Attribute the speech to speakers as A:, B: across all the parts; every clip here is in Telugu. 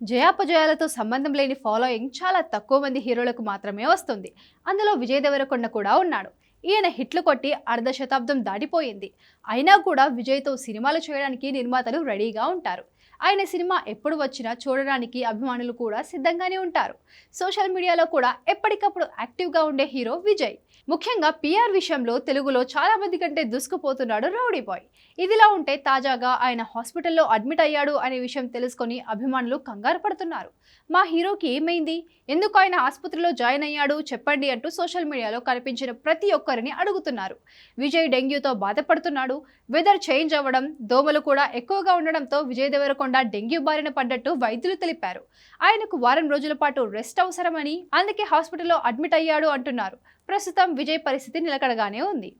A: జయాపజయాలతో సంబంధం లేని ఫాలోయింగ్ చాలా తక్కువ మంది హీరోలకు మాత్రమే వస్తుంది. అందులో విజయ్ దేవరకొండ కూడా ఉన్నాడు. ఈయన హిట్లు కొట్టి అర్ధ శతాబ్దం దాటిపోయింది. అయినా కూడా విజయ్తో సినిమాలు చేయడానికి నిర్మాతలు రెడీగా ఉంటారు. ఆయన సినిమా ఎప్పుడు వచ్చినా చూడడానికి అభిమానులు కూడా సిద్ధంగానే ఉంటారు. సోషల్ మీడియాలో కూడా ఎప్పటికప్పుడు యాక్టివ్గా ఉండే హీరో విజయ్. ముఖ్యంగా పిఆర్ విషయంలో తెలుగులో చాలా మంది కంటే దూసుకుపోతున్నాడు రౌడీ బాయ్. ఇదిలా ఉంటే తాజాగా ఆయన హాస్పిటల్లో అడ్మిట్ అయ్యాడు అనే విషయం తెలుసుకొని అభిమానులు కంగారు పడుతున్నారు. మా హీరోకి ఏమైంది? ఎందుకు ఆయన ఆసుపత్రిలో జాయిన్ అయ్యాడు? చెప్పండి అంటూ సోషల్ మీడియాలో కనిపించిన ప్రతి ఒక్కరిని అడుగుతున్నారు. విజయ్ డెంగ్యూతో బాధపడుతున్నాడు. వెదర్ చేంజ్ అవ్వడం దోమలు కూడా ఎక్కువగా ఉండడంతో విజయ్ దేవరకొండ డెంగ్యూ బారిన పడ్డట్టు వైద్యులు తెలిపారు. ఆయనకు వారం రోజుల పాటు రెస్ట్ అవసరమని అందుకే హాస్పిటల్లో అడ్మిట్ అయ్యాడు అంటున్నారు. ప్రస్తుతం విజయ్ పరిస్థితి నిలకడగానే ఉంది.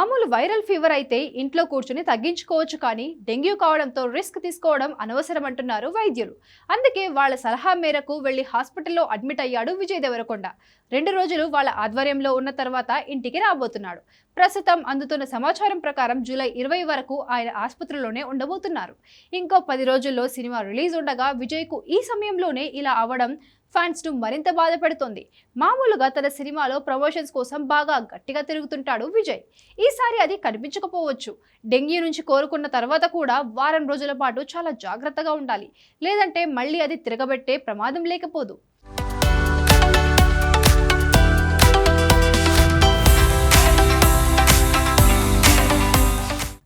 A: మామూలు వైరల్ ఫీవర్ అయితే ఇంట్లో కూర్చుని తగ్గించుకోవచ్చు కానీ డెంగ్యూ కావడంతో రిస్క్ తీసుకోవడం అనవసరం అంటున్నారు వైద్యులు. అందుకే వాళ్ళ సలహా మేరకు వెళ్ళి హాస్పిటల్లో అడ్మిట్ అయ్యాడు విజయ్ దేవరకొండ. రెండు రోజులు వాళ్ళ ఆధ్వర్యంలో ఉన్న తర్వాత ఇంటికి రాబోతున్నాడు. ప్రస్తుతం అందుతున్న సమాచారం ప్రకారం జూలై ఇరవై వరకు ఆయన ఆసుపత్రిలోనే ఉండబోతున్నారు. ఇంకో పది రోజుల్లో సినిమా రిలీజ్ ఉండగా విజయ్కు ఈ సమయంలోనే ఇలా అవడం ఫ్యాన్స్ను మరింత బాధపెడుతోంది. మామూలుగా తన సినిమాలో ప్రమోషన్స్ కోసం బాగా గట్టిగా తిరుగుతుంటాడు విజయ్. ఈసారి అది కనిపించకపోవచ్చు. డెంగ్యూ నుంచి కోరుకున్న తర్వాత కూడా వారం రోజుల పాటు చాలా జాగ్రత్తగా ఉండాలి. లేదంటే మళ్ళీ అది తిరగబెట్టే ప్రమాదం లేకపోదు.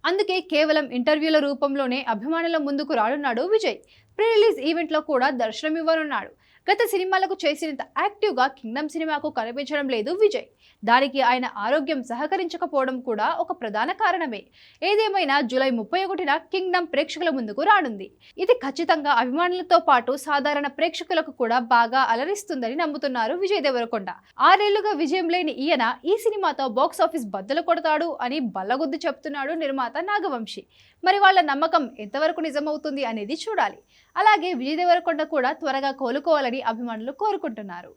A: అందుకే కేవలం ఇంటర్వ్యూల రూపంలోనే అభిమానుల ముందుకు రానున్నాడు విజయ్. ప్రీ రిలీజ్ ఈవెంట్లో కూడా దర్శనమివ్వనున్నాడు. గత సినిమాలకు చేసినంత యాక్టివ్గా కింగ్డమ్ సినిమాకు కనిపించడం లేదు విజయ్. దానికి ఆయన ఆరోగ్యం సహకరించకపోవడం కూడా ఒక ప్రధాన కారణమే. ఏదేమైనా జూలై ముప్పై ఒకటిన కింగ్డమ్ ప్రేక్షకుల ముందుకు రానుంది. ఇది ఖచ్చితంగా అభిమానులతో పాటు సాధారణ ప్రేక్షకులకు కూడా బాగా అలరిస్తుందని నమ్ముతున్నారు విజయ్ దేవరకొండ. ఆరేళ్ళుగా విజయం లేని ఈయన ఈ సినిమాతో బాక్స్ ఆఫీస్ బద్దలు కొడతాడు అని బల్లగుద్ది చెప్తున్నాడు నిర్మాత నాగవంశి. మరి వాళ్ళ నమ్మకం ఎంతవరకు నిజమవుతుంది అనేది చూడాలి. అలాగే విజయ్ దేవరకొండ కూడా త్వరగా కోలుకోవాలని అభిమానులు కోరుకుంటున్నారు.